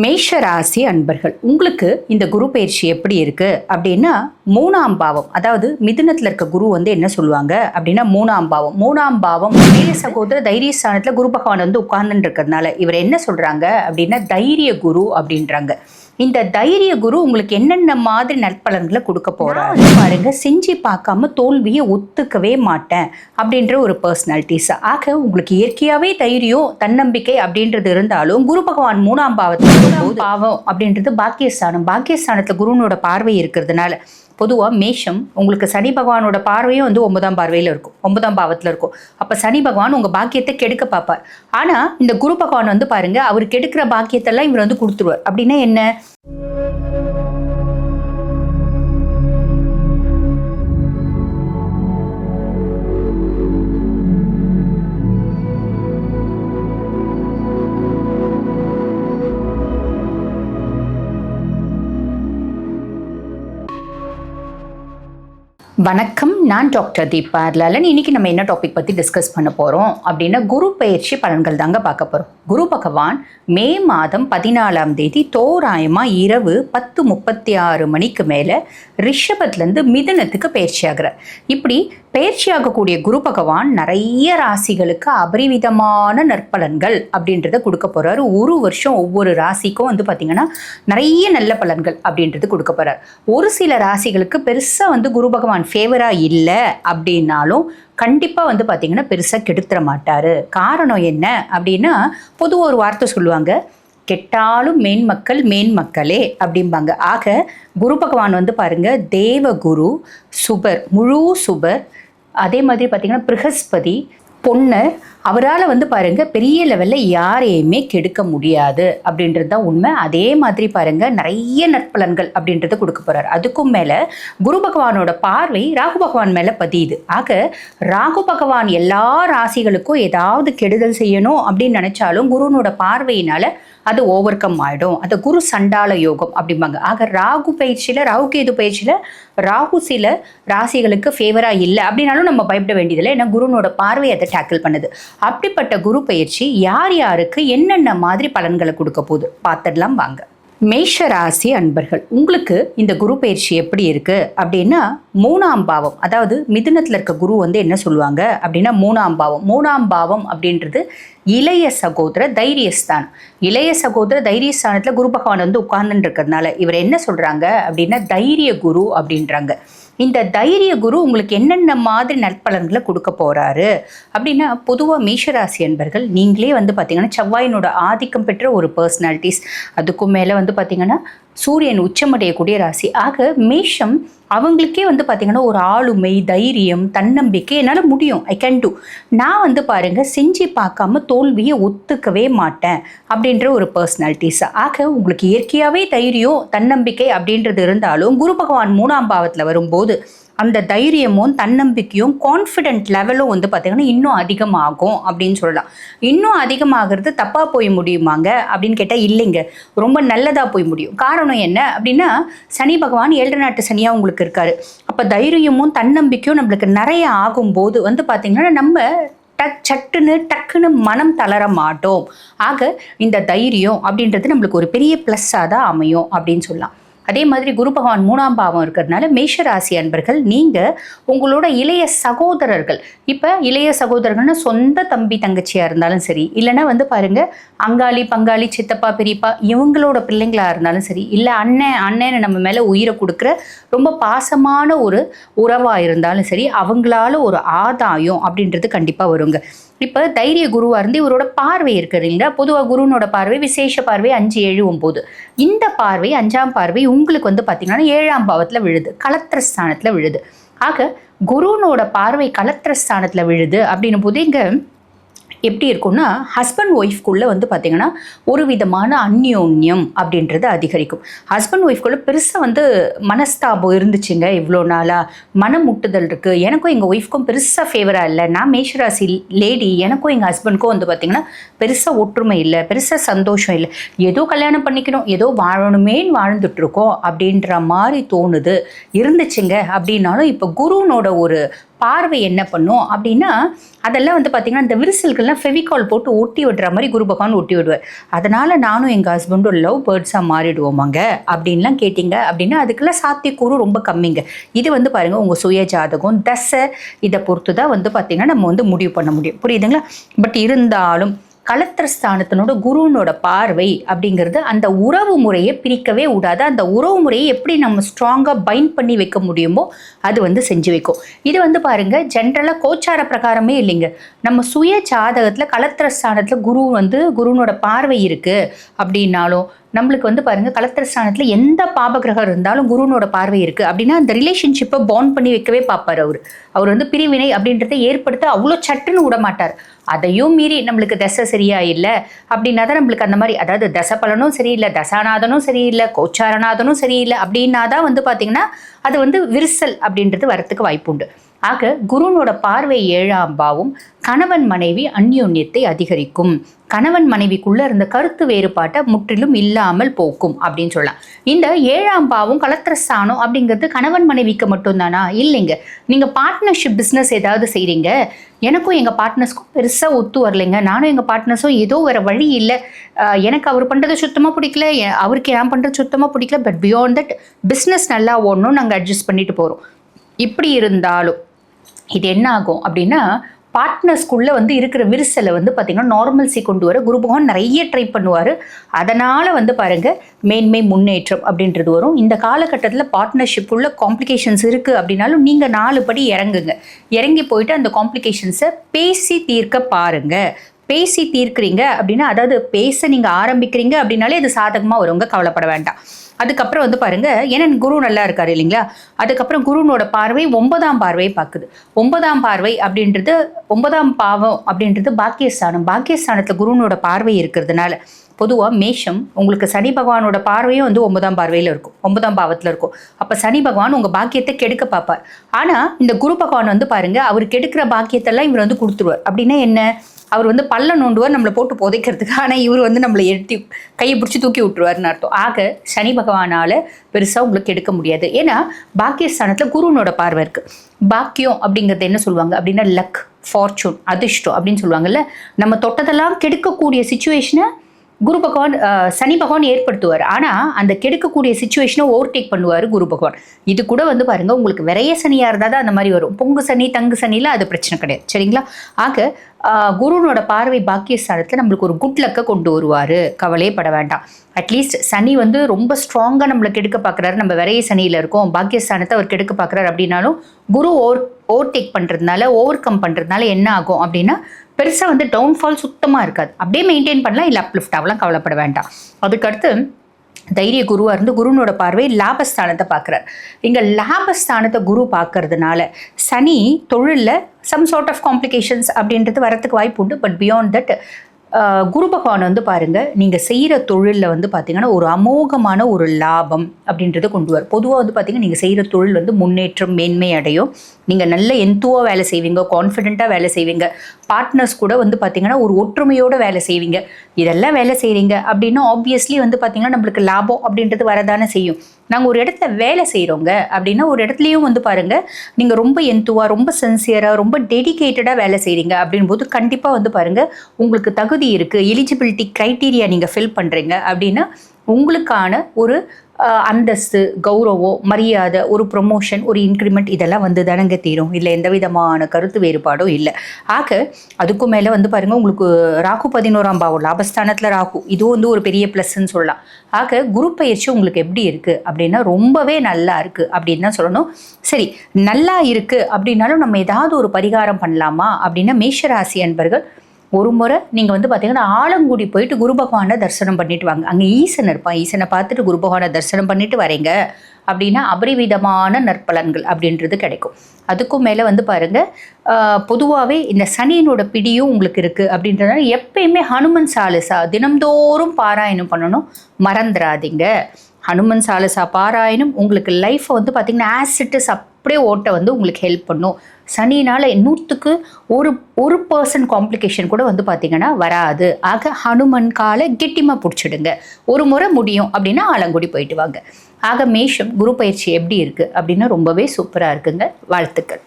மேஷராசி அன்பர்கள் உங்களுக்கு இந்த குரு பயிற்சி எப்படி இருக்கு? அப்படின்னா மூணாம் பாவம் அதாவது மிதுனத்தில் இருக்க குரு வந்து என்ன சொல்லுவாங்க? அப்படின்னா மூணாம் பாவம். மூணாம் பாவம் தைரிய சகோதர தைரிய ஸ்தானத்தில் குரு பகவான் வந்து உட்கார்ந்துட்டு இருக்கிறதுனால இவர் என்ன சொல்றாங்க? அப்படின்னா தைரிய குரு அப்படின்றாங்க. இந்த தைரிய குரு உங்களுக்கு என்னென்ன மாதிரி நற்பலன்களை கொடுக்க போறாரு? பாருங்க செஞ்சு பார்க்காம தோல்வியை ஒத்துக்கவே மாட்டேன் அப்படின்ற ஒரு பர்சனாலிட்டிஸ் ஆக உங்களுக்கு இயற்கையாவே தைரியம் தன்னம்பிக்கை அப்படின்றது இருந்தாலும் குரு பகவான் மூணாம் பாவத்தில் பாவம். அப்படின்றது பாக்கியஸ்தானம். பாக்கியஸ்தானத்துல குருனோட பார்வை இருக்கிறதுனால பொதுவாக மேஷம் உங்களுக்கு சனி பகவானோட பார்வையும் வந்து ஒன்பதாம் பார்வையில் இருக்கும். ஒன்பதாம் பாவத்தில் இருக்கும். அப்போ சனி பகவான் உங்கள் பாக்கியத்தை கெடுக்க பார்ப்பார். ஆனால் இந்த குரு பகவான் வந்து பாருங்கள் அவர் கெடுக்கிற பாக்கியத்தெல்லாம் இவர் வந்து கொடுத்துருவார். அப்படின்னா என்ன? வணக்கம் நான் டாக்டர் தீபா லாலன் இன்னைக்கு நம்ம என்ன டாபிக் பற்றி டிஸ்கஸ் பண்ண போகிறோம் அப்படின்னா குரு பயிற்சி பலன்கள் தாங்க பார்க்க போகிறோம் குரு பகவான் மே மாதம் பதினாலாம் தேதி தோராயமாக இரவு பத்து முப்பத்தி ஆறு மணிக்கு மேலே ரிஷபத்துலேருந்து மிதுனத்துக்கு பயிற்சி ஆகிறார். இப்படி பயிற்சி ஆகக்கூடிய குரு பகவான் நிறைய ராசிகளுக்கு அபரிவிதமான நற்பலன்கள் அப்படின்றத கொடுக்க போகிறாரு ஒரு வருஷம் ஒவ்வொரு ராசிக்கும் வந்து பார்த்திங்கன்னா நிறைய நல்ல பலன்கள் அப்படின்றது கொடுக்க போகிறார் ஒரு சில ராசிகளுக்கு பெருசாக வந்து குரு பகவான் ஃபேவராக இல்லை அப்படின்னாலும் கண்டிப்பாக வந்து பார்த்திங்கன்னா பெருசாக கெடுத்துட மாட்டார். காரணம் என்ன அப்படின்னா பொதுவாக ஒரு வார்த்தை சொல்லுவாங்க கெட்டாலும் மேன் மக்கள் மேன் மக்களே அப்படிம்பாங்க. ஆக குரு பகவான் வந்து பாருங்கள் தேவகுரு சுபர் முழு சுபர் அதே மாதிரி பார்த்திங்கன்னா ப்ரஹஸ்பதி பொண்ணை அவரால் வந்து பாருங்கள் பெரிய லெவலில் யாரையுமே கெடுக்க முடியாது. அப்படின்றது தான் உண்மை. அதே மாதிரி பாருங்கள் நிறைய நற்பலன்கள் அப்படின்றத கொடுக்க போகிறார் அதுக்கும் மேலே குரு பகவானோட பார்வை ராகு பகவான் மேலே பதியுது. ஆக ராகு பகவான் எல்லா ராசிகளுக்கும் ஏதாவது கெடுதல் செய்யணும் அப்படின்னு நினச்சாலும் குருனோட பார்வையினால் அது ஓவர் கம் ஆகிடும் அது குரு சண்டால யோகம் அப்படிம்பாங்க. ஆக ராகு பயிற்சியில் ராகு கேது பயிற்சியில் ராகு சில ராசிகளுக்கு ஃபேவராக இல்லை அப்படின்னாலும் நம்ம பயப்பட வேண்டியதில்லை. ஏன்னா குருனோட பார்வை அதை டேக்கிள் பண்ணுது. அப்படிப்பட்ட குரு பயிற்சி யார் யாருக்கு என்னென்ன மாதிரி பலன்களை கொடுக்க போகுது? பார்த்துடலாம் வாங்க. மேஷ ராசி அன்பர்கள் உங்களுக்கு இந்த குரு பயிற்சி எப்படி இருக்கு? அப்படின்னா மூணாம் பாவம். அதாவது மிதுனத்தில் இருக்க குரு வந்து என்ன சொல்லுவாங்க? அப்படின்னா மூணாம் பாவம். மூணாம் பாவம் அப்படின்றது இளைய சகோதர தைரியஸ்தானம். இளைய சகோதர தைரியஸ்தானத்தில் குரு பகவான் வந்து உட்கார்ந்துட்டு இருக்கிறதுனால இவர் என்ன சொல்கிறாங்க அப்படின்னா தைரிய குரு அப்படின்றாங்க. இந்த தைரிய குரு உங்களுக்கு என்னென்ன மாதிரி நற்பலன்களை கொடுக்க போகிறாரு அப்படின்னா பொதுவாக மேஷராசி என்பர்கள் நீங்களே வந்து பார்த்திங்கன்னா செவ்வாயினோட ஆதிக்கம் பெற்ற ஒரு பர்சனாலிட்டிஸ் அதுக்கும் மேலே வந்து பார்த்தீங்கன்னா சூரியன் உச்சமடையக்கூடிய ராசி. ஆக மேஷம் அவங்களுக்கே வந்து பார்த்திங்கன்னா ஒரு ஆளுமை தைரியம் தன்னம்பிக்கை என்னால் முடியும். ஐ கேன் டூ நான் வந்து பாருங்கள் செஞ்சு பார்க்காம தோல்வியை ஒத்துக்கவே மாட்டேன் அப்படின்ற ஒரு பர்சனாலிட்டிஸ் ஆக உங்களுக்கு இயற்கையாகவே தைரியம் தன்னம்பிக்கை அப்படின்றது இருந்தாலும் குரு பகவான் மூணாம் பாவத்தில் வரும்போது அந்த தைரியமும் தன்னம்பிக்கையும் கான்ஃபிடென்ட் லெவலும் வந்து பார்த்திங்கன்னா இன்னும் அதிகமாகும் அப்படின்னு சொல்லலாம். இன்னும் அதிகமாகிறது தப்பாக போய் முடியுமாங்க? அப்படின்னு கேட்டால் இல்லைங்க. ரொம்ப நல்லதாக போய் முடியும். காரணம் என்ன அப்படின்னா சனி பகவான் ஏழு நாட்டு சனியாக உங்களுக்கு இருக்காரு. அப்போ தைரியமும் தன்னம்பிக்கையும் நம்மளுக்கு நிறைய ஆகும்போது வந்து பார்த்திங்கன்னா நம்ம டக் சட்டுன்னு டக்குன்னு மனம் தளர மாட்டோம். ஆக இந்த தைரியம் அப்படின்றது நம்மளுக்கு ஒரு பெரிய ப்ளஸ்ஸாக தான் அமையும் அப்படின்னு சொல்லலாம். அதே மாதிரி குரு பகவான் மூணாம் பாவம் இருக்கிறதுனால மேஷராசி அன்பர்கள் நீங்கள் உங்களோட இளைய சகோதரர்கள் இப்போ இளைய சகோதரர்கள்னு சொந்த தம்பி தங்கச்சியாக இருந்தாலும் சரி இல்லைன்னா வந்து பாருங்கள் அங்காளி பங்காளி சித்தப்பா பெரியப்பா இவங்களோட பிள்ளைங்களாக இருந்தாலும் சரி இல்லை அண்ணன் அண்ணன்னு நம்ம மேலே உயிரை கொடுக்குற ரொம்ப பாசமான ஒரு உறவாக இருந்தாலும் சரி அவங்களால ஒரு ஆதாயம் அப்படின்றது கண்டிப்பாக வருங்க. இப்போ தைரிய குருவாக இருந்து இவரோட பார்வை இருக்குது இல்லைங்களா? பொதுவாக குருனோட பார்வை விசேஷ பார்வை அஞ்சு ஏழு ஒம்பது இந்த பார்வை அஞ்சாம் பார்வை உங்களுக்கு வந்து பார்த்திங்கன்னா ஏழாம் பாவத்தில் விழுது கலத்திர ஸ்தானத்தில் விழுது. ஆக குருனோட பார்வை கலத்திர ஸ்தானத்தில் விழுது அப்படின்னும் போது இங்கே எப்படி இருக்கும்னா ஹஸ்பண்ட் ஒய்ஃப்குள்ளே வந்து பார்த்திங்கன்னா ஒரு விதமான அந்யோன்யம் அப்படின்றது அதிகரிக்கும். ஹஸ்பண்ட் ஒய்ஃப்குள்ளே பெருசாக வந்து மனஸ்தாபம் இருந்துச்சுங்க இவ்வளோ நாளாக மனம் முட்டுதல் இருக்குது எனக்கும் எங்கள் ஒய்ஃப்க்கும் பெருசாக ஃபேவராக இல்லை. நான் மேஷராசி லேடி எனக்கும் எங்கள் ஹஸ்பண்ட்க்கும் வந்து பார்த்திங்கன்னா பெருசாக ஒற்றுமை இல்லை. பெருசாக சந்தோஷம் இல்லை. ஏதோ கல்யாணம் பண்ணிக்கணும். ஏதோ வாழணுமேன்னு வாழ்ந்துட்டுருக்கோம் அப்படின்ற மாதிரி தோணுது. இருந்துச்சுங்க அப்படின்னாலும் இப்போ குருனோட ஒரு பார்வை என்ன பண்ணும் அப்படின்னா அதெல்லாம் வந்து பார்த்தீங்கன்னா இந்த விரிசல்கள்லாம் ஃபெவிகால் போட்டு ஒட்டி விடுற மாதிரி குரு பகவான் ஒட்டி விடுவார். அதனால் நானும் எங்கள் ஹஸ்பண்டும் லவ் பேர்ட்ஸாக மாறிடுவோமாங்க அப்படின்லாம் கேட்டிங்க அப்படின்னா அதுக்கெல்லாம் சாத்தியக்கூறு ரொம்ப கம்மிங்க. இது வந்து பாருங்கள் உங்கள் சுய ஜாதகம் தசை இதை பொறுத்து தான் வந்து பார்த்திங்கன்னா நம்ம வந்து முடிவு பண்ண முடியும். புரியுதுங்களா? பட் இருந்தாலும் கலத்திரஸ்தானத்தினோட குருவனோட பார்வை அப்படிங்கிறது அந்த உறவு முறையை பிரிக்கவே விடாது. அந்த உறவு முறையை எப்படி நம்ம ஸ்ட்ராங்காக பைண்ட் பண்ணி வைக்க முடியுமோ அது வந்து செஞ்சு வைக்கும். இது வந்து பாருங்க ஜென்ரலாக கோச்சார பிரகாரமே இல்லைங்க. நம்ம சுய ஜாதகத்தில் கலத்திரஸ்தானத்தில் குரு வந்து குருனோட பார்வை இருக்குது அப்படின்னாலும் நம்மளுக்கு வந்து பாருங்க கலத்திரஸ்தானத்தில் எந்த பாபகிரகம் இருந்தாலும் குருனோட பார்வை இருக்குது அப்படின்னா அந்த ரிலேஷன்ஷிப்பை பாண்ட் பண்ணி வைக்கவே பார்ப்பார் அவர். அவர் வந்து பிரிவினை அப்படின்றத ஏற்படுத்த அவ்வளோ சட்டுன்னு விட மாட்டார். அதையும் மீறி நம்மளுக்கு தசை சரியா இல்லை அப்படின்னா தான் நம்மளுக்கு அந்த மாதிரி அதாவது தசை பலனும் சரியில்லை தசாநாதனும் சரியில்லை கோச்சாரநாதனும் சரியில்லை அப்படின்னா தான் வந்து பார்த்தீங்கன்னா அது வந்து விரிசல் அப்படின்றது வரத்துக்கு வாய்ப்பு உண்டு. ஆக குருனோட பார்வை ஏழாம்பாவும் கணவன் மனைவி அந்யோன்யத்தை அதிகரிக்கும். கணவன் மனைவிக்குள்ள இருந்த கருத்து வேறுபாட்டை முற்றிலும் இல்லாமல் போக்கும் அப்படின்னு சொல்லலாம். இந்த ஏழாம் பாவும் கலத்திரஸ்தானம் அப்படிங்கிறது கணவன் மனைவிக்கு மட்டும்தானா? இல்லைங்க. நீங்க பார்ட்னர்ஷிப் பிஸ்னஸ் ஏதாவது செய்கிறீங்க எனக்கும் எங்கள் பார்ட்னர்ஸ்க்கும் பெருசாக ஒத்து வரலைங்க. நானும் எங்கள் பார்ட்னர்ஸும் ஏதோ வேறு வழி இல்லை. எனக்கு அவர் பண்ணுறது சுத்தமாக பிடிக்கல. அவருக்கு நான் பண்ணுறது சுத்தமாக பிடிக்கல. பட் பியாண்ட் தட் பிஸ்னஸ் நல்லா ஓடணும் நாங்கள் அட்ஜஸ்ட் பண்ணிட்டு போகிறோம் இப்படி இருந்தாலும் இது என்ன ஆகும் அப்படின்னா பார்ட்னர்ஸ்குள்ளே வந்து இருக்கிற விரிசலை வந்து பார்த்திங்கன்னா நார்மல்சி கொண்டு வர குரு பகவான் நிறைய ட்ரை பண்ணுவார். அதனால் வந்து பாருங்கள் மேன்மை முன்னேற்றம் அப்படின்றது வரும். இந்த காலகட்டத்தில் பார்ட்னர்ஷிப் உள்ள காம்ப்ளிகேஷன்ஸ் இருக்குது அப்படின்னாலும் நீங்கள் நாலு படி இறங்குங்க. இறங்கி போயிட்டு அந்த காம்ப்ளிகேஷன்ஸை பேசி தீர்க்க பாருங்கள் பேசி தீர்க்குறீங்க அப்படின்னா அதாவது பேச நீங்கள் ஆரம்பிக்கிறீங்க அப்படின்னாலே அது சாதகமாக வருங்க கவலைப்பட வேண்டாம். அதுக்கப்புறம் வந்து பாருங்க ஏன்னா குரு நல்லா இருக்காரு இல்லைங்களா? அதுக்கப்புறம் குருனோட பார்வை ஒன்பதாம் பார்வையை பார்க்குது. ஒன்பதாம் பார்வை அப்படின்றது ஒன்பதாம் பாவம் அப்படின்றது பாக்கியஸ்தானம். பாக்கியஸ்தானத்தில் குருனோட பார்வை இருக்கிறதுனால பொதுவாக மேஷம் உங்களுக்கு சனி பகவானோட பார்வையும் வந்து ஒன்பதாம் பார்வையில் இருக்கும். ஒன்பதாம் பாவத்தில் இருக்கும். அப்போ சனி பகவான் உங்கள் பாக்கியத்தை கெடுக்க பார்ப்பார். ஆனால் இந்த குரு பகவான் வந்து பாருங்கள் அவர் கெடுக்கிற பாக்கியத்தெல்லாம் இவர் வந்து கொடுத்துருவார். அப்படின்னா என்ன? அவர் வந்து பல்ல நோண்டுவார் நம்மளை போட்டு புதைக்கிறதுக்கு. ஆனால் இவர் வந்து நம்மளை எடுத்து கையை பிடிச்சி தூக்கி விட்டுருவார்னு அர்த்தம். ஆக சனி பகவானால் பெருசாக உங்களுக்கு எடுக்க முடியாது. ஏன்னா பாக்கியஸ்தானத்தில் குருனோட பார்வை இருக்குது பாக்கியம் அப்படிங்கிறது என்ன சொல்லுவாங்க? அப்படின்னா லக் ஃபார்ச்சூன் அதிர்ஷ்டம் அப்படின்னு சொல்லுவாங்கல்ல? நம்ம தொட்டதெல்லாம் கெடுக்கக்கூடிய சுச்சுவேஷனை குரு பகவான் சனி பகவான் ஏற்படுத்துவார். ஆனால் அந்த கெடுக்கக்கூடிய சுச்சுவேஷனை ஓவர்டேக் பண்ணுவார் குரு பகவான். இது கூட வந்து பாருங்கள் உங்களுக்கு விரைய சனியாக இருந்தால் தான் அந்த மாதிரி வரும். பொங்கு சனி தங்கு சனியில் அது பிரச்சனை கிடையாது. சரிங்களா? ஆக குருனோட பார்வை பாக்கியஸ்தானத்தில் நம்மளுக்கு ஒரு குட் லக்கை கொண்டு வருவார். கவலையே பட வேண்டாம். அட்லீஸ்ட் சனி வந்து ரொம்ப ஸ்ட்ராங்காக நம்மளை கெடுக்க பார்க்குறாரு நம்ம விரைய சனியில் இருக்கோம். பாக்கியஸ்தானத்தை அவர் கெடுக்க பார்க்குறாரு அப்படின்னாலும் குரு ஓவர் ஓவர்டேக் பண்ணுறதுனால ஓவர் கம் பண்ணுறதுனால என்ன ஆகும் அப்படின்னா பெருசாக வந்து டவுன்ஃபால் சுத்தமாக இருக்காது. அப்படியே மெயின்டைன் பண்ணலாம் இல்லை அப்லிஃப்ட் ஆகலாம் கவலைப்பட வேண்டாம். அதுக்கடுத்து தைரிய குருவாக இருந்து குருனோட பார்வை லாபஸ்தானத்தை பார்க்குறார். இங்கே லாபஸ்தானத்தை குரு பார்க்கறதுனால சனி தொழிலில் சம் சார்ட் ஆஃப் காம்ப்ளிகேஷன்ஸ் அப்படின்றது வரத்துக்கு வாய்ப்பு உண்டு. பட் பியாண்ட் தட் குரு பகவான் வந்து பாருங்கள் நீங்கள் செய்கிற தொழிலில் வந்து பார்த்தீங்கன்னா ஒரு அமோகமான ஒரு லாபம் அப்படின்றத கொண்டு வரும் பொதுவாக வந்து பார்த்தீங்கன்னா நீங்கள் செய்கிற தொழில் வந்து முன்னேற்றம் மேன்மை அடையும். நீங்கள் நல்ல எந்துவாக வேலை செய்வீங்க கான்ஃபிடெண்ட்டாக வேலை செய்வீங்க. பார்ட்னர்ஸ் கூட வந்து பார்த்தீங்கன்னா ஒரு ஒற்றுமையோட வேலை செய்வீங்க. இதெல்லாம் வேலை செய்கிறீங்க அப்படின்னா ஆப்வியஸ்லி வந்து பார்த்தீங்கன்னா நம்மளுக்கு லாபம் அப்படின்றது வரதானே செய்யும். நாங்கள் ஒரு இடத்துல வேலை செய்கிறோங்க அப்படின்னா ஒரு இடத்துலையும் வந்து பாருங்கள் நீங்கள் ரொம்ப எந்துவாக ரொம்ப சின்சியராக ரொம்ப டெடிகேட்டடாக வேலை செய்கிறீங்க அப்படின்போது கண்டிப்பாக வந்து பாருங்கள் உங்களுக்கு தகுதி இருக்குது எலிஜிபிலிட்டி க்ரைட்டீரியா நீங்கள் ஃபில் பண்ணுறீங்க அப்படின்னா உங்களுக்கான ஒரு அந்தஸ்து கௌரவம் மரியாதை ஒரு ப்ரொமோஷன் ஒரு இன்க்ரிமெண்ட் இதெல்லாம் வந்து தானங்க தீரும். இல்லை எந்த விதமான கருத்து வேறுபாடும் இல்லை. ஆக அதுக்கும் மேலே வந்து பாருங்கள் உங்களுக்கு ராகு பதினோராம் பாவம் லாபஸ்தானத்தில் ராகு. இதுவும் வந்து ஒரு பெரிய ப்ளஸ்ன்னு சொல்லலாம். ஆக குரு பயிற்சி உங்களுக்கு எப்படி இருக்குது அப்படின்னா ரொம்பவே நல்லா இருக்குது அப்படின்னு தான் சொல்லணும். சரி நல்லா இருக்குது அப்படின்னாலும் நம்ம ஏதாவது ஒரு பரிகாரம் பண்ணலாமா? அப்படின்னா மேஷராசி அன்பர்கள் ஒரு முறை நீங்கள் வந்து பார்த்தீங்கன்னா ஆலங்குடி போயிட்டு குரு பகவானை தரிசனம் பண்ணிட்டு வாங்க. அங்கே ஈசன் இருப்பான். ஈசனை பார்த்துட்டு குரு பகவானை தரிசனம் பண்ணிட்டு வரீங்க. அப்படின்னா அபரிவிதமான நற்பலன்கள் அப்படின்றது கிடைக்கும். அதுக்கும் மேலே வந்து பாருங்கள் பொதுவாகவே இந்த சனியினோட பிடியும் உங்களுக்கு இருக்குது அப்படின்றதுனால எப்பயுமே ஹனுமன் சாலிசா தினம்தோறும் பாராயணம் பண்ணணும். மறந்துடாதீங்க. ஹனுமன் சாலிசா பாராயணம் உங்களுக்கு லைஃப்பை வந்து பார்த்திங்கன்னா சப் அப்படியே ஓட்ட வந்து உங்களுக்கு ஹெல்ப் பண்ணும். சனினால் நூற்றுக்கு ஒரு ஒரு பர்சன்ட் காம்ப்ளிகேஷன் கூட வந்து பார்த்திங்கன்னா வராது. ஆக ஹனுமன் காலை கெட்டிமாக பிடிச்சிடுங்க. ஒரு முறை முடியும் அப்படின்னா ஆலங்குடி போயிட்டு வாங்க. ஆக மேஷம் குரு பயிற்சி எப்படி இருக்குது அப்படின்னா ரொம்பவே சூப்பராக இருக்குங்க. வாழ்த்துக்கள்.